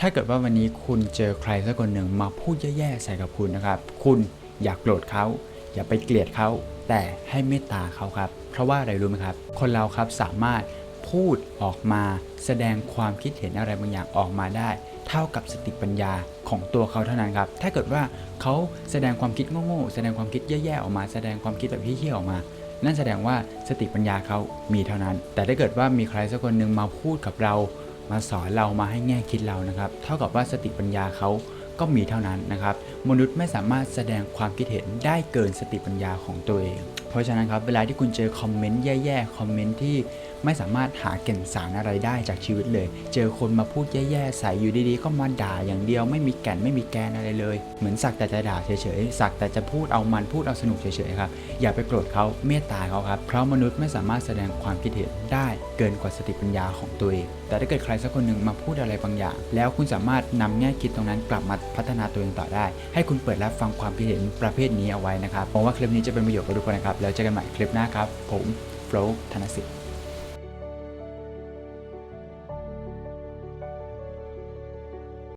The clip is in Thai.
ถ้าเกิดว่าวันนี้คุณเจอใครสักคนหนึ่งมาพูดแย่ๆใส่กับคุณนะครับ คุณอย่ากโกรธเขา อย่าไปเกลียดเขา แต่ให้เมตตาเขาครับ เพราะว่าอะไรรู้ไหมครับ คนเราครับสามารถพูดออกมาแสดงความคิดเห็นอะไรบางอย่างออกมาได้ เท่ากับสติปัญญาของตัวเขาเท่านั้นครับ ถ้าเกิดว่าเขาแสดงความคิดโง่ๆแสดงความคิดแย่ๆออกมา แสดงความคิดแบบเหี้ยๆออกมานั่นแสดงว่าสติปัญญาเขามีเท่านั้น แต่ถ้าเกิดว่ามีใครสักคนหนึ่งมาพูดกับเรา มาสอนเรามาให้แง่คิดเรานะครับ เท่ากับว่าสติปัญญาเขาก็มีเท่านั้นนะครับ มนุษย์ไม่สามารถแสดงความคิดเห็นได้เกินสติปัญญาของตัวเอง เพราะฉะนั้นครับเวลาที่คุณเจอคอมเมนต์แย่ๆคอมเมนต์ที่ไม่สามารถหาแก่นสารอะไรได้จากชีวิตเลย เจอคนมาพูดแย่ๆใส่อยู่ดีๆ ก็มาด่าอย่างเดียวไม่มีแก่นไม่มีแกนอะไรเลย เหมือนสักแต่จะด่าเฉยๆสักแต่จะพูดเอามันพูดเอาสนุกเฉยๆครับอย่าไปโกรธเขาเมตตาเขาครับเพราะมนุษย์ไม่สามารถแสดงความคิดเห็นได้เกินกว่าสติปัญญาของตัวเองแต่ถ้าเกิดใครสักคนหนึ่งมาพูดอะไรบางอย่าง แล้วคุณสามารถนำแง่คิดตรงนั้นกลับมาพัฒนาตัวเองต่อได้ ให้คุณเปิดรับฟังความคิดเห็นประเภทนี้เอาไว้นะครับผมว่าคลิปนี้จะเป็นประโยชน์กับทุกคนนะครับแล้วเจอกันใหม่คลิปหน้าครับ ผมโฟล์ธนสิทธิ์